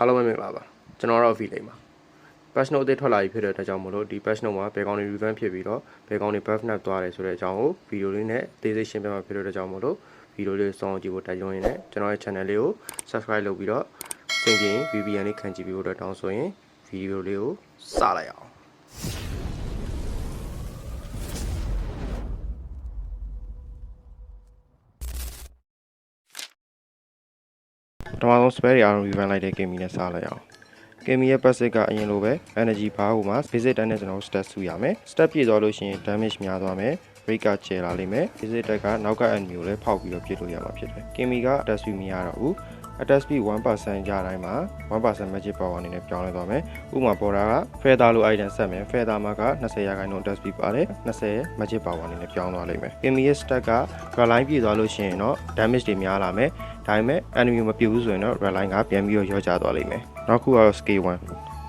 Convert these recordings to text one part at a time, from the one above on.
အားလုံးပဲမင်္ဂလာပါကျွန်တော်တော့ feel လိမ့်ပါ patch note အသစ်ထွက်လာပြီဖြစ်တဲ့အတွက်ကြောင့်မလို့ဒီ patch note မှာဘယ်ကောင်တွေ revamp ဖြစ်ပြီးတော့ဘယ်ကောင်တွေ buff nap သွားတယ်ဆိုတဲ့အကြောင်းကိုဗီဒီယိုလေးနဲ့အသေးစိတ်ရှင်းပြမှာဖြစ်တဲ့အတွက်ကြောင့်မလို့ဗီဒီယိုလေးကိုစောင့်ကြည့်ဖို့တိုက်တွန်းရင်းနဲ့ကျွန်တော်ရဲ့ channel လေးကို subscribe လုပ်ပြီးတော့စင်ကြင် VPN လေးခံကြည့်ပြီးဖို့အတွက်တောင်းဆိုရင်ဗီဒီယိုလေးကိုစလိုက်အောင် ပထမဆုံး spare တွေအားလုံး revamp လိုက်တဲ့ game နဲ့စလိုက်အောင် game ရဲ့ passive ကအရင်လိုပဲ energy bar ဟိုမှာ basic တန်းနဲ့ကျွန်တော်တို့ stat စုရမယ် stat ပြည့်သွားလို့ရှိရင် damage များသွားမယ် break ကကျဲလာလိမ့်မယ် basic တက်ကနောက်က enemy ကိုလည်းဖောက်ပြီးတော့ပြစ်လို့ရမှာဖြစ်တယ် game က attack speed မရတော့ဘူး attack speed 1%ကြာတိုင်းမှာ1% magic power အနေနဲ့ပြောင်းလဲသွားမယ်ဥပမာပေါ်တာက feather လို့ item ဆက်မယ် feather မှာက20ရာခိုင်နှုန်း attack speed ပါတယ်20 magic power အနေနဲ့ပြောင်းသွားလိမ့်မယ် game ရဲ့ stat က red line ပြည့်သွားလို့ရှိရင်တော့ damage တွေများလာမယ်ဒါပေမဲ့ enemy မပြည့်ဘူးဆိုရင်တော့ red line ကပြန်ပြီးတော့ရောကျသွားလိမ့်မယ်နောက်ခုကတော့ scale 1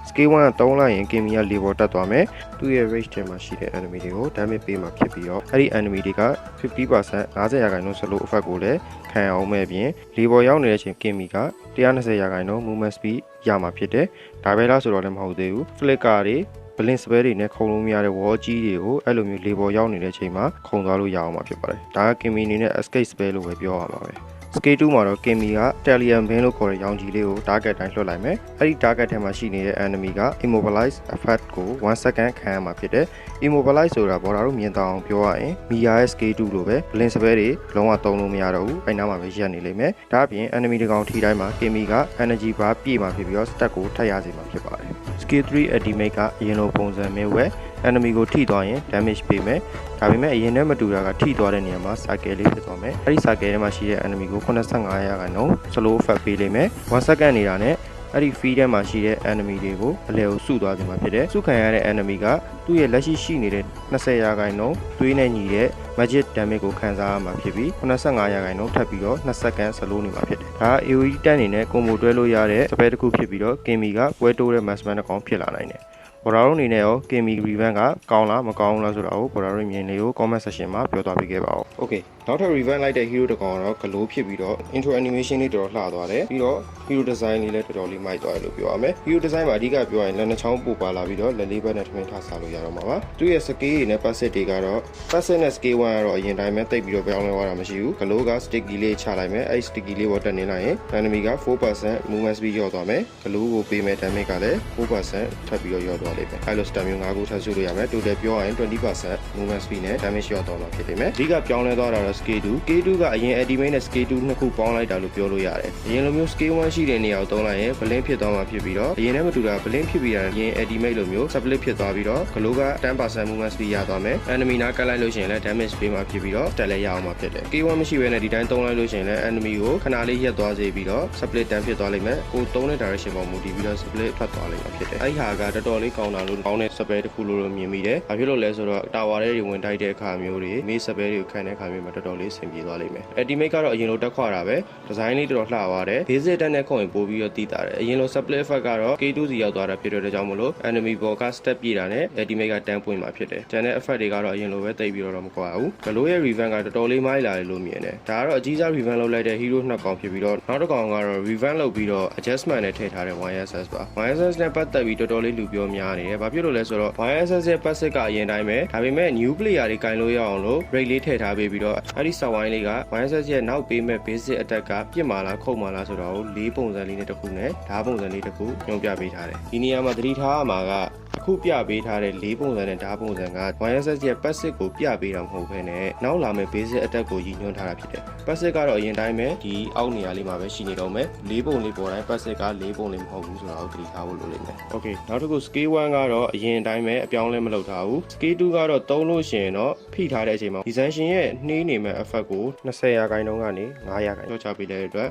scale 1က3လိုက်ရင် game က level တက်သွားမယ်သူ့ရဲ့ range ထဲမှာရှိတဲ့ enemy တွေကို damage ပေးမှာဖြစ်ပြီးတော့အဲ့ဒီ enemy တွေက50% 50ရာခိုင်နှုန်း slow effect ကိုလည်း ခံရအောင်မဲ့အပြင် level ရောက်နေတဲ့အချိန် game က120ရာခိုင်နှုန်း movement speed ရမှာဖြစ်တယ်ဒါပဲလားဆိုတော့လည်းမဟုတ်သေးဘူး flicker တွေ blink spell တွေနဲ့ခုံလို့မရတဲ့ wall ကြီးတွေကိုအဲ့လိုမျိုး label ရောက်နေတဲ့အချိန်မှာခုံသွားလို့ရအောင်မှာဖြစ်ပါတယ်ဒါက Kimi အနေနဲ့ escape spell လို့ပဲပြောရမှာပဲ skate 2မှာတော့ Kimi က Talion Bean လို့ခေါ်တဲ့ရောင်ကြီးလေးကို target တိုင်းလွှတ်လိုက်မယ်အဲ့ဒီ target ထဲမှာရှိနေတဲ့ enemy က immobilize effect ကို1 second ခံရမှာဖြစ်တယ် immobilize ဆိုတာဘော်ဒါတို့မြင်တောင်အောင်ပြောရရင် Mia ရဲ့ skate 2လိုပဲ blink spell တွေလုံးဝသုံးလို့မရတော့ဘူးအဲ့နားမှာပဲရပ်နေလိမ့်မယ်ဒါအပြင် enemy တစ်ကောင်ထိတိုင်းမှာ Kimi က energy bar ပြည့်မှာဖြစ်ပြီးတော့ stack ကိုထပ်ရစေမှာဖြစ်ပါတယ် skill 3 ultimate ကအရင်လိုပုံစံမျိုးပဲ enemy ကိုထိသွားရင် damage ပေးမယ်ဒါပေမဲ့အရင်နဲ့မတူတာကထိသွားတဲ့နေရာမှာ circle လေးဖြစ်သွားမယ်အဲ့ဒီ circle ထဲမှာရှိတဲ့ enemy ကို85ရာခိုင်နှုန်း slow effect ပေးလိမ့်မယ်1 second နေတာနဲ့အဲ့ဒီ feed ထဲမှာရှိတဲ့ enemy တွေကိုအလဲကိုစုသွားစေမှာဖြစ်တယ်စုခံရတဲ့ enemy ကသူ့ရဲ့လက်ရှိရှိနေတဲ့20ရာခိုင်နှုန်းသွေးနဲ့ညီတဲ့ magic damage ကိုခံစားရမှာဖြစ်ပြီး85ရာခိုင်နှုန်းထပ်ပြီးတော့2 second slow နေမှာဖြစ်တယ်ဒါက AoE တက်အနေနဲ့ combo တွဲလို့ရတဲ့ spell တစ်ခုဖြစ်ပြီးတော့ Kimi ကပွဲတိုးတဲ့ mass man တစ်ကောင်ဖြစ်လာနိုင်တယ် ဘော်ဒါရုံအနေနဲ့ရော Kimi Revamp ကကောင်းလားမကောင်းဘူးလားဆိုတာကိုဘော်ဒါရုံမြင်လေးကို comment section မှာပြောသွားပေးခဲ့ပါဦး။ Okay နောက်ထပ် Revamp လိုက်တဲ့ hero တစ်ကောင်ကတော့ glow ဖြစ်ပြီးတော့ intro animation လေးတော်တော်လှသွားတယ်ပြီးတော့ hero design လေးလည်းတော်တော်လေးမိုက်သွားတယ်လို့ပြောရမယ်။ hero design မှာအဓိကပြောရင်လက်နှချောင်းပိုပါလာပြီးတော့လက်လေးဘက်နဲ့ထမင်းထားစားလို့ရတော့မှာပါ။သူ့ရဲ့ scale တွေနဲ့ passive တွေကတော့ passive နဲ့ scale 1ကတော့အရင်တိုင်းပဲတိတ်ပြီးတော့ပြောင်းလဲသွားတာမရှိဘူး။ glow က sticky လေးချလိုက်မယ်။အဲ့ sticky လေးပေါ်တက်နေလိုက်ရင် enemy က4% movement speed လျော့သွားမယ်။ glow ကိုပေးမဲ့ damage ကလည်း4%ထပ်ပြီးတော့လျော့သွားလိမ့်မယ်။အဲ့လို stat မျိုး၅ခုထပ်စုလို့ရမယ်။ total ပြောရရင်20% movement speed နဲ့ damage လျော့သွားမှာဖြစ်လိမ့်မယ်။အဓိကပြောင်းလဲသွားတာတော့ scale 2 scale 2ကအရင် ultimate နဲ့ scale 2နှစ်ခုပေါင်းလိုက်တာလို့ပြောလို့ရတယ်။အရင်လိုမျိုး scale 1ရှိတဲ့နေရာကိုသုံးလိုက်ရင် blink ဖြစ်သွားမှာဖြစ်ပြီးတော့အရင်နဲ့မတူတာ blink ဖြစ်ပြီးတာအရင် ultimate လိုမျိုး split ဖြစ်သွားပြီးတော့ glow က10% movement speed ရသွားမယ်။ enemy နားကတ်လိုက်လို့ရှိရင်လည်း damage ပေးမှာဖြစ်ပြီးတော့တက်လည်းရအောင်မှာဖြစ်တယ်။ scale 1မရှိဘဲနဲ့ဒီတိုင်းသုံးလိုက်လို့ရှိရင်လည်း enemy ကိုခဏလေးရက်သွားစေပြီးတော့ split တန်းဖြစ်သွားလိမ့်မယ်။ကိုသုံးတဲ့ direction ပေါ်မူတည်ပြီးတော့ split ထွက်သွားလိမ့်မှာဖြစ်တယ်။အဲ့ဒီဟာကတော်တော်လေးကောင်းတာလို့ကောင်းတဲ့ spell တစ်ခုလို့လို့မြင်မိတယ်။ဘာဖြစ်လို့လဲဆိုတော့ tower ထဲတွေဝင်တိုက်တဲ့အခါမျိုးတွေမေး spell တွေကိုခံတဲ့အခါမျိုးမှာတော်တော်လေးဆင်ပြေသွားလိမ့်မယ်။ ultimate ကတော့အရင်လိုတက်ခွာတာပဲ။ design လေးတော်တော်လှသွားတယ်။ basic တက်နဲ့ခုံရင်ပို့ပြီးတော့တည်တာတယ်။အရင်လို split effect ကတော့ K2 စီရောက်သွားတာဖြစ်တဲ့အတွက်ကြောင့်မလို့ enemy ဘော်က step ပြေးတာနဲ့ ultimate ကတန်းပွင့်မှာဖြစ်တယ်။ကျန်တဲ့ effect တွေကတော့အရင်လိုပဲတိတ်ပြီးတော့မကွာဘူး။ Glow ရဲ့ revamp ကတော်တော်လေးမိုင်းလာတယ်လို့မြင်တယ်။ဒါကတော့အကြီးစား revamp လုပ်လိုက်တဲ့ hero နှစ်ကောင်ဖြစ်ပြီးတော့နောက်တစ်ကောင်ကတော့ revamp လုပ်ပြီးတော့ adjustment နဲ့ထည့်ထားတဲ့ YSS ပါ။ YSS နဲ့ပတ်သက်ပြီးတော်တော်လေးလူပြောများနေတယ်။ဘာဖြစ်လို့လဲဆိုတော့ YSS ရဲ့ passive ကအရင်တိုင်းပဲဒါပေမဲ့ new player တွေကင်လို့ရအောင်လို့ break လေးထည့်ထားပေးပြီးတော့အဲ့ဒီ set wine လေးက YSS ရဲ့နောက်ပေးမဲ့ basic attack ကပြစ်မာလားခုတ်မာလားဆိုတာကိုလေးပုံစံလေးနဲ့တစ်ခုနဲ့ဓာတ်ပုံစံလေးတစ်ခုညွှန်ပြပေးထားတယ်။ဒီနေရာမှာသတိထားရမှာကအခုပြပေးထားတဲ့လေးပုံစံနဲ့ဓာတ်ပုံစံက YSS ရဲ့ passive ကိုပြပေးတာမဟုတ်ဘဲနဲ့နောက်လာမဲ့ basic attack ကိုရည်ညွှန်းထားတာဖြစ်တယ်။ passive ကတော့အရင်တိုင်းပဲဒီအောက်နေရာလေးမှာပဲရှိနေတော့မယ်။လေးပုံလေးပေါ်တိုင်း passive ကလေးပုံလေးမဟုတ်ဘူးဆိုတာကိုသတိထားဖို့လိုလိမ့်မယ်။ Okay နောက်တစ်ခု scale 1ကတော့အရင်တိုင်းပဲအပြောင်းလဲမလုပ်ထားဘူး။ scale 2ကတော့သုံးလို့ရှိရင်တော့ဖိထားတဲ့အချိန်မှာ design ရှင်ရဲ့နှေးနေမဲ့ effect ကို20ရာခိုင်နှုန်းကနေ9ရာခိုင်နှုန်းချပေးတဲ့အတွက်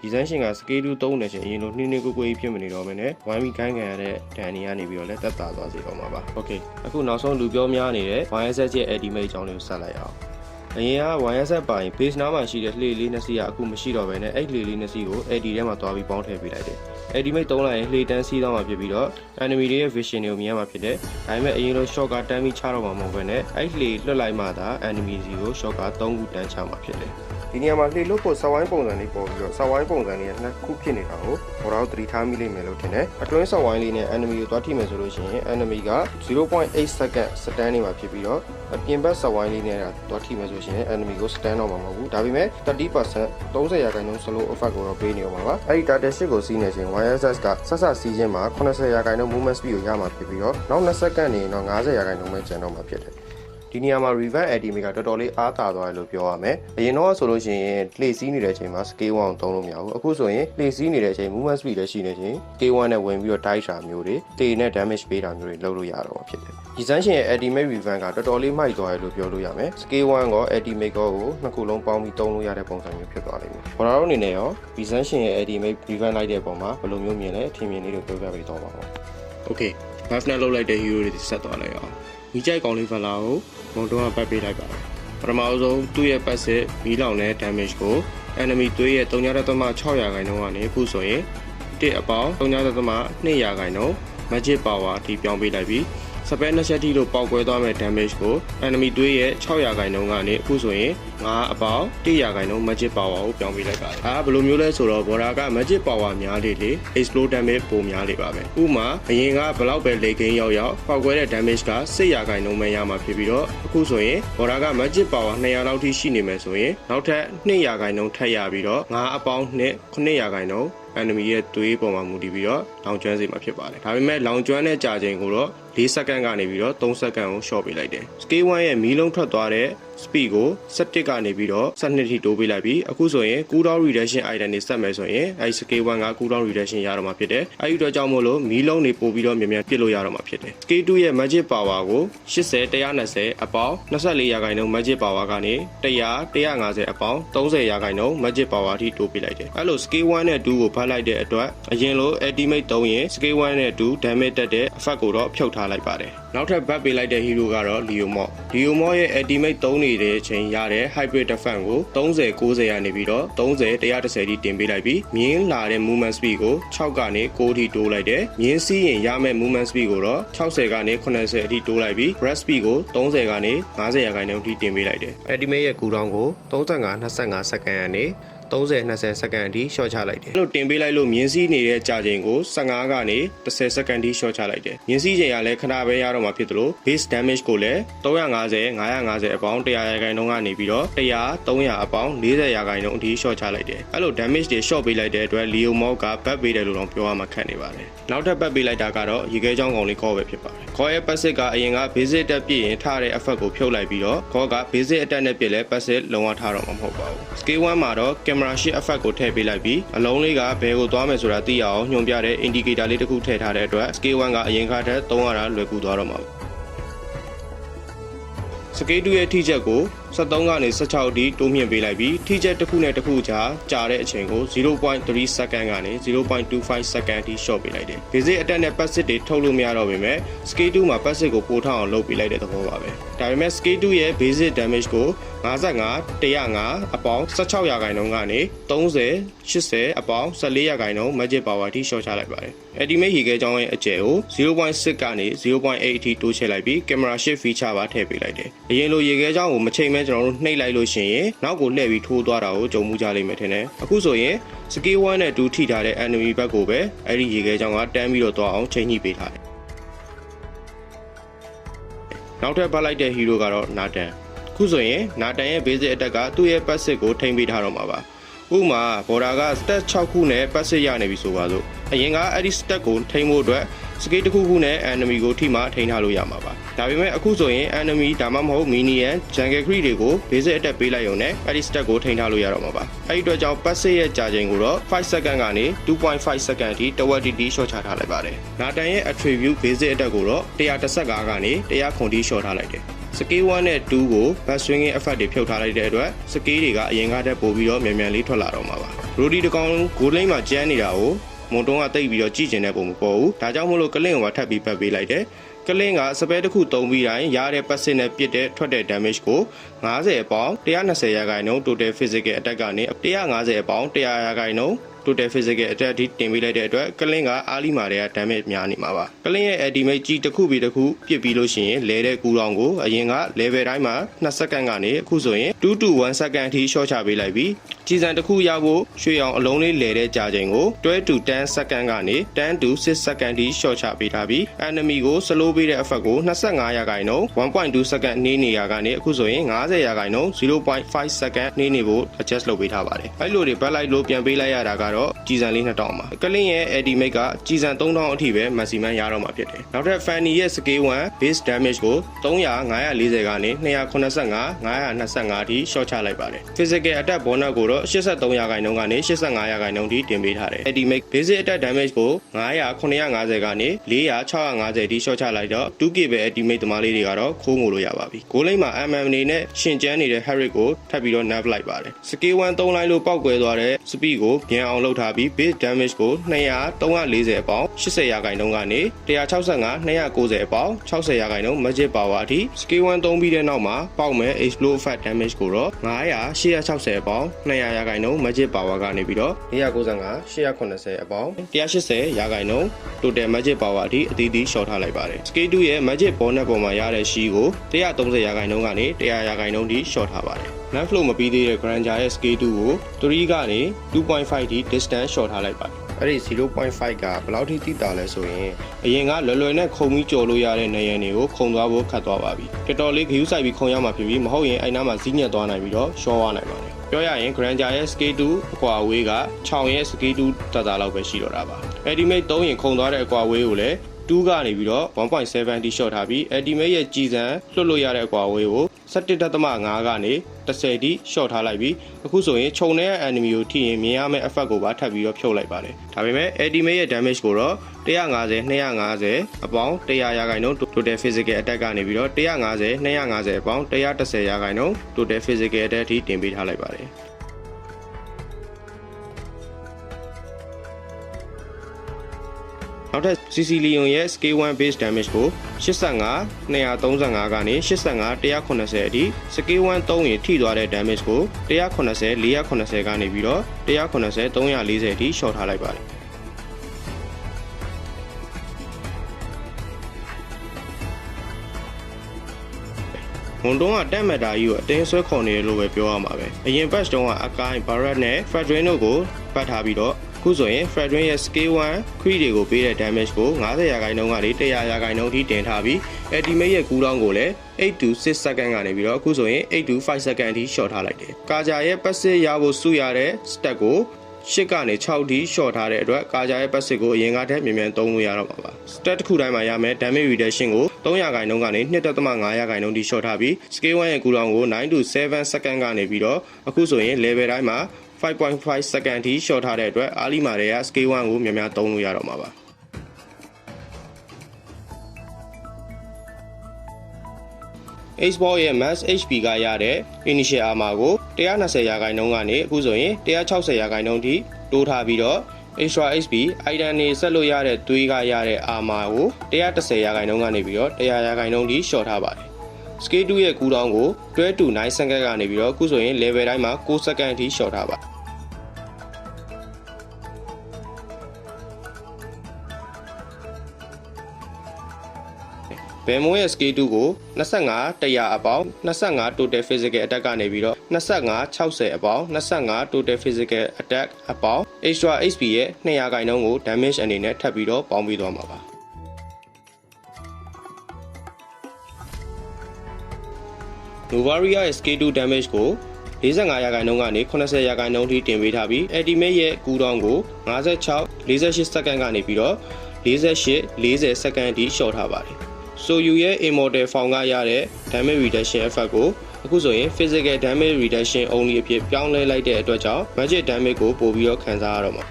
ဒီဇိုင်းရှင်က scale 2သုံးနေချင်းအရင်လိုနှင်းနှင်းကိုကိုကြီးဖြစ်မနေတော့ဘဲနဲ့ဝိုင်းပြီးခိုင်းခံရတဲ့ဒဏ်တွေကနေပြီးတော့လည်းတက်တာသွားစေတော့မှာပါ။ Okay အခုနောက်ဆုံးလူပြောများနေတဲ့ YSS ရဲ့ ultimate အကြောင်းလေးကိုဆက်လိုက်အောင်။အရင်က YSS ပိုင် base နားမှာရှိတဲ့လှေလေးနှစ်စီးကအခုမရှိတော့ဘဲနဲ့အဲ့လှေလေးနှစ်စီးကို AD ထဲမှာသွားပြီးပေါင်းထည့်ပေးလိုက်တယ်။ ultimate သုံးလိုက်ရင်လှေတန်းစီးသွားမှာဖြစ်ပြီးတော့ enemy တွေရဲ့ vision တွေကိုမြင်ရမှာဖြစ်တယ်။ဒါပေမဲ့အရင်လို shot ကတန်းပြီးချတော့မှာမဟုတ်ဘဲနဲ့အဲ့လှေလွတ်လိုက်မှသာ enemy စီကို shot က3ခုတန်းချမှာဖြစ်တယ်။ဒီနေရာမှာလှေလွတ်ဖို့စဝိုင်းပုံစံလေးပေါ်ပြီးတော့စဝိုင်းပုံစံလေးကနှစ်ခုဖြစ်နေတာကိုဘောတော့သတိထားမိလိမ့်မယ်လို့ထင်တယ်အတွင်းစဝိုင်းလေးနဲ့ enemy ကိုသွားထိမယ်ဆိုလို့ရှိရင် enemy က0.8 second stand နေမှာဖြစ်ပြီးတော့အပြင်ဘက်စဝိုင်းလေးနဲ့သွားထိမယ်ဆိုရှင် enemy ကို stand တော့မှာမဟုတ်ဘူးဒါပေမဲ့30% 30ရာခိုင်နှုန်း slow effect ကိုတော့ပေးနေအောင်ပါပါအဲ့ဒီ data sheet ကိုစီးနေချိန် YSS ကဆက်ဆက်စီးခြင်းမှာ80ရာခိုင်နှုန်း movement speed ကိုရမှာဖြစ်ပြီးတော့နောက်2စက္ကန့်နေတော့90ရာခိုင်နှုန်းပဲကျန်တော့မှာဖြစ်တယ် ဒီနေရာမှာ reverse ATM ကတော်တော်လေးအားသာသွားတယ်လို့ပြောရမယ်အရင်တော့ဆိုလို့ရှိရင်လှေစီးနေတဲ့အချိန်မှာ scale 1သုံးလို့မရဘူးအခုဆိုရင်လှေစီးနေတဲ့အချိန် movement speed လည်းရှိနေချိန် scale 1နဲ့ဝင်ပြီးတော့ dive တာမျိုးတွေတေနဲ့ damage ပေးတာမျိုးတွေလုပ်လို့ရတော့ဖြစ်တယ်ဒီစမ်းရှင်ရဲ့ ultimate reverse ကတော်တော်လေးမိုက်သွားတယ်လို့ပြောလို့ရမယ် scale 1က ultimate ကိုနှစ်ခုလုံးပေါင်းပြီးသုံးလို့ရတဲ့ပုံစံမျိုးဖြစ်သွားလိမ့်မယ်ဘော်ဒါတို့အနေနဲ့ရောဒီစမ်းရှင်ရဲ့ ultimate reverse လိုက်တဲ့ပုံမှာဘယ်လိုမျိုးမြင်လဲထင်မြင်လေးတွေပြောပြပေးတော့ပါဦး Okay ဘာဖနာလောက်လိုက်တဲ့ hero တွေစက်သွားလိုက်အောင် မိကြိုက်ကောင်လေးဖလာကိုမုံတော့ကပတ်ပေးလိုက်ပါတယ်ပထမဆုံးသူ့ရဲ့ပတ်စစ်မီးလောင်တဲ့ damage ကို enemy သွေးရဲ့3.6ရာခိုင်နှုန်းကနေအခုဆိုရင်တစ်အပေါင်း3.2ရာခိုင်နှုန်း magic power အထိပြောင်းပေးလိုက်ပြီး စပယ်နှစ်ချက်ထိလို့ပေါက်ကွဲသွားမဲ့ damage ကို enemy သွေးရဲ့6ရာခိုင်နှုန်းကနေအခုဆိုရင်9အပေါင်း1ရာခိုင်နှုန်း magic power ကိုပြောင်းပေးလိုက်ပါတယ်။ဒါကဘယ်လိုမျိုးလဲဆိုတော့ border က magic power များလေလေ explode damage ပိုများလေပါပဲ။ဥပမာအရင်ကဘလောက်ပဲလေကင်းရောက်ရောက်ပေါက်ကွဲတဲ့ damage က10ရာခိုင်နှုန်းပဲရမှာဖြစ်ပြီးတော့အခုဆိုရင် border က magic power 200လောက်ထိရှိနေမယ်ဆိုရင်နောက်ထပ်2ရာခိုင်နှုန်းထပ်ရပြီးတော့9အပေါင်းနဲ့9ရာခိုင်နှုန်း enemy ရဲ့သွေးပေါ်မှာမူတည်ပြီးတော့လောင်ကျွမ်းစေမှာဖြစ်ပါတယ်။ဒါပေမဲ့လောင်ကျွမ်းတဲ့ကြာချိန်ကိုတော့ 4စက္ကန့်ကနေပြီးတော့3စက္ကန့်ကို short ပေးလိုက်တယ်။ scale 1ရဲ့မီးလုံးထွက်သွားတဲ့ speed ကို17ကနေပြီးတော့12ထိတိုးပေးလိုက်ပြီးအခုဆိုရင် cooldown reduction item တွေစက်မယ်ဆိုရင်အဲဒီ scale 1က cooldown reduction ရတော့မှာဖြစ်တယ်။အဲဒီအတွက်ကြောင့်မို့လို့မီးလုံးတွေပို့ပြီးတော့မြန်မြန်ပစ်လို့ရတော့မှာဖြစ်တယ်။ scale 2ရဲ့ magic power ကို80 120အပေါင်း24ရာခိုင်နှုန်း magic power ကနေ100 150အပေါင်း30ရာခိုင်နှုန်း magic power အထိတိုးပေးလိုက်တယ်။အဲလို scale 1နဲ့2ကိုဖတ်လိုက်တဲ့အတွက်အရင်လို ultimate 3ရင် scale 1နဲ့2 damage တက်တဲ့ effect ကိုတော့ဖြုတ်ထားလိုက်ပါတယ်။နောက်ထပ် buff ပေးလိုက်တဲ့ hero ကတော့ Leomort ။ Leomort ရဲ့ ultimate 3နေတဲ့အချိန်ရတဲ့ hybrid defense ကို30 90ရနေပြီးတော့30 130ထိတင်ပေးလိုက်ပြီးမြင်းလာတဲ့ movement speed ကို6ကနေ9ထိတိုးလိုက်တယ်။မြင်းစီးရင်ရမယ့် movement speed ကိုတော့60ကနေ80အထိတိုးလိုက်ပြီး breath speed ကို30ကနေ90ရာခိုင်နှုန်းထိတင်ပေးလိုက်တယ်။ ultimate ရဲ့ cooldown ကို35 25စက္ကန့်ကနေ 30 20စက္ကန့်အထိ short ချလိုက်တယ်။အဲ့လိုတင်ပေးလိုက်လို့မြင်းစည်းနေတဲ့ကြာချိန်ကို15ကနေ10စက္ကန့်ထိ short ချလိုက်တယ်။မြင်းစည်းချိန်ကလည်းခဏပဲရတော့မှာဖြစ်သလို base damage ကိုလည်း350 550အပေါင်း100ရာခိုင်နှုန်းကနေပြီးတော့100 300အပေါင်း40ရာခိုင်နှုန်းအထိ short ချလိုက်တယ်။အဲ့လို damage တွေ short ပေးလိုက်တဲ့အတွက် Leo Mod က back ပေးတယ်လို့တော့ပြောရမှာခက်နေပါတယ်။နောက်ထပ် back ပေးလိုက်တာကတော့ရေခဲချောင်းကောင်လေး call ပဲဖြစ်ပါတယ်။ call ရဲ့ passive ကအရင်က basic တက်ပြည့်ရင်ထားတဲ့ effect ကိုဖြုတ်လိုက်ပြီးတော့ call က basic attack နဲ့ပြည့်လဲ passive လုံးဝထားတော့မှာမဟုတ်ပါဘူး။ scale 1မှာတော့ camera shift effect ကိုထည့်ပေးလိုက်ပြီးအလုံးလေးကဘယ်ကိုသွားမယ်ဆိုတာသိရအောင်ညွှန်ပြတဲ့ indicator လေးတစ်ခုထည့်ထားတဲ့အတွက် scale 1ကအရင်ကထက်သုံးရတာလွယ်ကူသွားတော့မှာပါစကေးတူရဲ့ထိချက်ကို73ကနေ16အထိတိုးမြှင့်ပေးလိုက်ပြီးထိချက်တစ်ခုနဲ့တစ်ခုကြားကြာတဲ့အချိန်ကို0.3စက္ကန့်ကနေ0.25စက္ကန့်အထိ short ပေးလိုက်တယ်။ basic attack နဲ့ passive တွေထုတ်လို့မရတော့ပေမဲ့ scale 2မှာ passive ကိုပိုထောက်အောင်လုပ်ပေးလိုက်တဲ့သဘောပါပဲ။ဒါပေမဲ့ scale 2ရဲ့ basic damage ကို55 105အပေါင်း16ရာခိုင်နှုန်းကနေ30 80အပေါင်း14ရာခိုင်နှုန်း magic power အထိ short ချလိုက်ပါတယ်။ ultimate ရေခဲချောင်းရဲ့အကျယ်ကို0.6ကနေ0.8အထိတိုးချဲ့လိုက်ပြီး camera shift feature ပါထည့်ပေးလိုက်တယ်။အရင်လိုရေခဲချောင်းကိုမချိန်မဲကျွန်တော်တို့နှိပ်လိုက်လို့ရှိရင်နောက်ကိုလှည့်ပြီးထိုးသွားတာကိုကြုံမှုကြလိမ့်မယ်ထင်တယ်။အခုဆိုရင် scale 1နဲ့2ထိထားတဲ့ enemy ဘက်ကိုပဲအဲ့ဒီရေခဲချောင်းကတန်းပြီးတော့သွားအောင်ချိန်ညှိပေးထားတယ်။ နောက်ထပ်ပတ်လိုက်တဲ့ hero ကတော့နာတန်။ခုဆိုရင်နာတန်ရဲ့ basic attack ကသူ့ရဲ့ passive ကိုထိမ့်ပေးထားတော့မှာပါ။ဥပမာ border က stat 6ခုနဲ့ passive ရနေပြီဆိုပါစို့အရင်ကအဲ့ဒီ stat ကိုထိမ့်ဖို့အတွက် skill တစ်ခုခုနဲ့ enemy ကိုထိမှထိန်းထားလို့ရမှာပါဒါပေမဲ့အခုဆိုရင် enemy ဒါမှမဟုတ် minion jungle creep တွေကို basic attack ပေးလိုက်ရုံနဲ့အဲ့ဒီ stat ကိုထိန်းထားလို့ရတော့မှာပါအဲ့ဒီအတွက်ကြောင့် passive ရဲ့ကြာချိန်ကိုတော့5 second ကနေ2.5 second အထိတဝက်တီတီ short ချထားလိုက်ပါတယ်နာတန်ရဲ့ attribute basic attack ကိုတော့115ကနေ100ခွန်တီ short ထားလိုက်တယ်စကေး1နဲ့2ကို back swinging effect တွေဖြုတ်ထားလိုက်တဲ့အတွက်စကေးတွေကအရင်ကတည်းပို့ပြီးတော့မြန်မြန်လေးထွက်လာတော့မှာပါရိုဒီတကောင်ဂိုးလိမ့်မှာကျန်းနေတာကို မွန်တုံးကတိတ်ပြီးတော့ကြည့်ကျင်တဲ့ပုံမပေါ်ဘူးဒါကြောင့်မို့လို့ကလင့်ကိုပါထပ်ပြီးပတ်ပေးလိုက်တယ်ကလင်းကစပယ်တစ်ခုတုံးပြီးတိုင်းရတဲ့ပတ်စစ်နဲ့ပြစ်တဲ့ထွက်တဲ့ damage ကို90အပေါင်း120ရာခိုင်နှုန်း total physical attack ကနေ150အပေါင်း100ရာခိုင်နှုန်း total physical attack အထိတင်ပေးလိုက်တဲ့အတွက်ကလင်းကအာလီမာတွေက damage များနေမှာပါကလင်းရဲ့ ultimate ကြီးတစ်ခုပြီးတစ်ခုပြစ်ပြီးလို့ရှိရင်လဲတဲ့ကူတောင်ကိုအရင်က level တိုင်းမှာ2စက္ကန့်ကနေအခုဆိုရင်2 to 1စက္ကန့်အထိ short ချပေးလိုက်ပြီးကြီးစံတစ်ခုရဖို့ရွှေအောင်အလုံးလေးလဲတဲ့ကြာချိန်ကို12 to 10စက္ကန့်ကနေ10 to 6စက္ကန့်အထိ short ချပေးထားပြီး enemy ကို slow ပေးတဲ့ effect ကို25ရာခိုင်နှုန်း1.2စက္ကန့်နှေးနေရကနေအခုဆိုရင်50ရာခိုင်နှုန်း0.5စက္ကန့်နှေးနေဖို့ adjust လုပ်ပေးထားပါတယ်အဲ့လိုတွေ backlight လို့ပြန်ပေးလိုက်ရတာကတော့ကြီးစံလေး2000ပါကလင်းရဲ့ ultimate ကကြီးစံ3000အထိပဲ maximum ရတော့မှာဖြစ်တယ်နောက်ထပ် fanny ရဲ့ scale 1 base damage ကို300 540ကနေ285 525အထိ short ချလိုက်ပါတယ် physical attack bonus ကိုတော့83ရာခိုင်နှုန်းကနေ85ရာခိုင်နှုန်းအထိတင်ပေးထားတယ် ultimate basic attack damage ကို900 950ကနေ400 650အထိ short ချလိုက်တော့ 2k ပဲ ultimate သမားလေးတွေကတော့ခိုးငိုလို့ရပါပြီဂိုးလိမ့်မှာ mm အနေနဲ့ရှင်ကျန်းနေတဲ့ Harry ကိုထပ်ပြီးတော့ nerf လိုက်ပါတယ် scale 1 3 line လို့ပောက်ကွယ်သွားတဲ့ speed ကိုပြန်အောင်လုပ်ထားပြီး base damage ကို200 340အပေါင်း80ရာခိုင်နှုန်းကနေ165 290အပေါင်း60ရာခိုင်နှုန်း magic power အထိ scale 1 3ပြီးတဲ့နောက်မှာပေါက်မဲ့ explode effect damage ကိုတော့900 860အပေါင်း200ရာခိုင်နှုန်း magic power ကနေပြီးတော့495 880အပေါင်း180ရာခိုင်နှုန်း total magic power အထိအသီးသီး short ထားလိုက်ပါတယ် scale 2ရဲ့ magic bonus ပေါ်မှာရတဲ့ shi ကို130ရာခိုင်နှုန်းကနေ100ရာခိုင်နှုန်းထိ short ထားပါတယ် net flow မပြီးသေးတဲ့ granger ရဲ့ scale 2ကို3ကနေ 2.5ထိ distance short ထားလိုက်ပါတယ်အဲ့ဒီ0.5ကဘယ်လောက်ထိတိတာလဲဆိုရင်အရင်ကလွယ်လွယ်နဲ့ခုံပြီးကြော်လို့ရတဲ့နေရန်တွေကိုခုံသွားဖို့ခတ်သွားပါပြီတော်တော်လေးဂယူးဆိုင်ပြီးခုံရမှာဖြစ်ပြီးမဟုတ်ရင်အဲ့နားမှာဇီးညက်သွားနိုင်ပြီးတော့ရှော့သွားနိုင်ပါတယ်ပြောရရင် Granger ရဲ့ scale 2အကွာအဝေးက6ရဲ့ scale 2တတလောက်ပဲရှိတော့တာပါ Ultimate 3ရင်ခုံသွားတဲ့အကွာအဝေးကိုလည်း2ကနေပြီးတော့1.7 t short ထားပြီး Ultimate ရဲ့ကြည်စံလွတ်လို့ရတဲ့အကွာအဝေးကို 17.5ကနေ10 t short ထားလိုက်ပြီးအခုဆိုရင်ခြုံတဲ့ enemy ကိုထိရင်မြင်ရမယ့် effect ကိုပါထပ်ပြီးတော့ဖြုတ်လိုက်ပါတယ်ဒါပေမဲ့ Ultimate ရဲ့ damage ကိုတော့150 250အပေါင်း100ရာခိုင်နှုန်း total physical attack ကနေပြီးတော့150 250အပေါင်း110ရာခိုင်နှုန်း total physical attack အထိတင်ပေးထားလိုက်ပါတယ် နောက်ထပ် CC Leon ရဲ့ scale 1 base damage ကို85 235ကနေ85 180အထိ scale 1 3ရင်ထိသွားတဲ့ damage ကို180 480ကနေပြီးတော့180 340အထိ short ထားလိုက်ပါတယ်ဝန်တုံးကတက်မက်တာကြီးကိုအတင်းဆွဲခေါ်နေတယ်လို့ပဲပြောရမှာပဲအရင် patch တုံးကအကိုင်း Barret နဲ့ Fredrin တို့ကိုပတ်ထားပြီးတော့အ ခုဆိုရင် Fredrin ရဲ့ scale 1 crit တွေကိုပေးတဲ့ damage ကို90ရာခိုင်နှုန်းကနေ100ရာခိုင်နှုန်းထိတင်ထားပြီး ultimate ရဲ့ကူးတောင်းကိုလည်း8 to 6 second ကနေပြီးတော့အခုဆိုရင်8 to 5 second အထိ short ထားလိုက်တယ်။ကာဂျာရဲ့ passive ရဖို့စုရတဲ့ stat ကို ရှစ်ကနေ6ထိ short ထားတဲ့အတွက်ကာဂျာရဲ့ passive ကိုအရင်ကတည်းကမြန်မြန်သုံးလို့ရတော့မှာပါ။ stat တစ်ခုတိုင်းမှာရမယ် damage reduction ကို300ခိုင်နှုန်းကနေ2.5ခိုင်နှုန်းထိ short ထားပြီး scale 1ရဲ့ကူတောင်ကို9 to 7 second ကနေပြီးတော့အခုဆိုရင် level တိုင်းမှာ5.5 second ထိ short ထားတဲ့အတွက်အာလီမာတွေက scale 1ကိုမြန်မြန်သုံးလို့ရတော့မှာပါ။ Xbox ရဲ့ Max HP ကရတဲ့ Initial Armor ကို120ရာခိုင်နှုန်းကနေအခုဆိုရင်160ရာခိုင်နှုန်းထိတိုးထားပြီးတော့ Extra HP item တွေဆက်လို့ရတဲ့သွေးကရတဲ့ armor ကို130ရာခိုင်နှုန်းကနေပြီးတော့100ရာခိုင်နှုန်းထိ short ထားပါတယ်။ Scale 2ရဲ့ကူးတောင်းကို12 to 9 second ကနေပြီးတော့အခုဆိုရင် level တိုင်းမှာ6 second အထိ short ထားပါ ဘယ်မိုးရဲ့ scale 2ကို25 100အပေါင်း25 total physical attack ကနေပြီးတော့25 60အပေါင်း25 total physical attack အပေါင်း extra HP ရဲ့200ခိုင်နှုန်းကို damage အနေနဲ့ထပ်ပြီးတော့ပေါင်းပြီးသွားမှာပါ Novaria ရဲ့ scale 2 damage ကို45ရာခိုင်နှုန်းကနေ80ရာခိုင်နှုန်းထိတင်ပေးထားပြီး ultimate ရဲ့ကူတောင်းကို56 48စက္ကန့်ကနေပြီးတော့48 40စက္ကန့်အထိ short ထားပါတယ်။ So you ရဲ့ immortal form ကရတဲ့ damage reduction effect ကိုအခုဆိုရင် physical damage reduction only အဖြစ်ပြောင်းလဲလိုက်တဲ့အတွက်ကြောင့် magic damage ကိုပို့ပြီးတော့ခံစားရတော့မှာ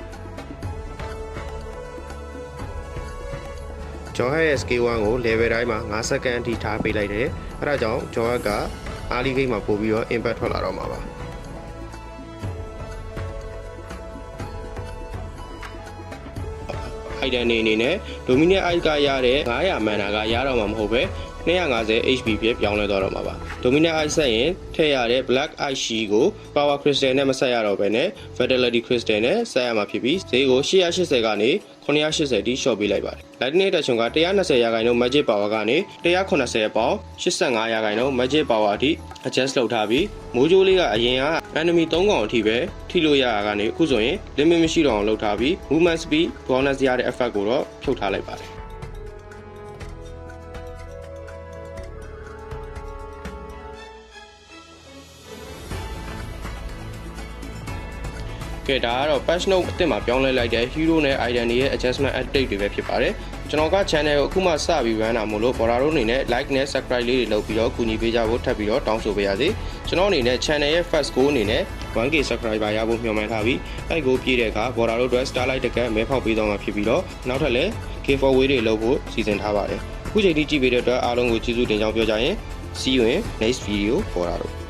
ဂျော်ဟက်ရဲ့ scale 1ကို level တိုင်းမှာ5စက္ကန့်အထိထားပေးလိုက်တယ်အဲဒါကြောင့်ဂျော်ဟက်ကအာလီဂိတ်မှာပို့ပြီးတော့ impact ထွက်လာတော့မှာပါ item တွေအနေနဲ့ dominant ice ကရတဲ့900 mana ကရတော့မှာမဟုတ်ပဲ250 HP ဖြစ်ပြောင်းလဲသွားတော့မှာပါ dominant eye ဆက်ရင်ထည့်ရတဲ့ black eye sheet ကို power crystal နဲ့မဆက်ရတော့ဘဲနဲ့ fidelity crystal နဲ့ဆက်ရမှာဖြစ်ပြီးဈေးကို880ကနေ 980တိလျှော့ပေးလိုက်ပါတယ် lightning touch က120ရာခိုင်နှုန်း magic power ကနေ180ပေါင်85ရာခိုင်နှုန်း magic power အထိ adjust လုပ်ထားပြီးမိုးကြိုးလေးကအရင်က enemy 3កောင်အထိပဲထိလို့ရတာကနေအခုဆိုရင် limit မရှိတော့အောင်လုပ်ထားပြီး movement speed bonus ရတဲ့ effect ကိုတော့ဖြုတ်ထားလိုက်ပါတယ် ကဲဒါကတော့ patch note အသစ်မှာပြောင်းလဲလိုက်တဲ့ hero နဲ့ item တွေရဲ့ adjustment update တွေပဲဖြစ်ပါတယ်ကျွန်တော်က channel ကိုအခုမှစပြီး run တာမို့လို့ border တို့အနေနဲ့ like နဲ့ subscribe လေးတွေလုပ်ပြီးတော့ကူညီပေးကြဖို့ထပ်ပြီးတော့တောင်းဆိုပေးရစေကျွန်တော်အနေနဲ့ channel ရဲ့ first goal အနေနဲ့ 1k subscriber ရဖို့မျှော်မှန်းထားပြီးအဲ့ goal ပြည့်တဲ့အခါ border တို့အတွက် starlight တကက်မဲဖောက်ပေးတော့မှာဖြစ်ပြီးတော့နောက်ထပ်လည်း giveaway တွေလုပ်ဖို့စီစဉ်ထားပါတယ်အခုချိန်ထိကြည့်ပေးတဲ့အတွက်အားလုံးကိုကျေးဇူးတင်ကြောင်းပြောကြရင် see you in next video border တို့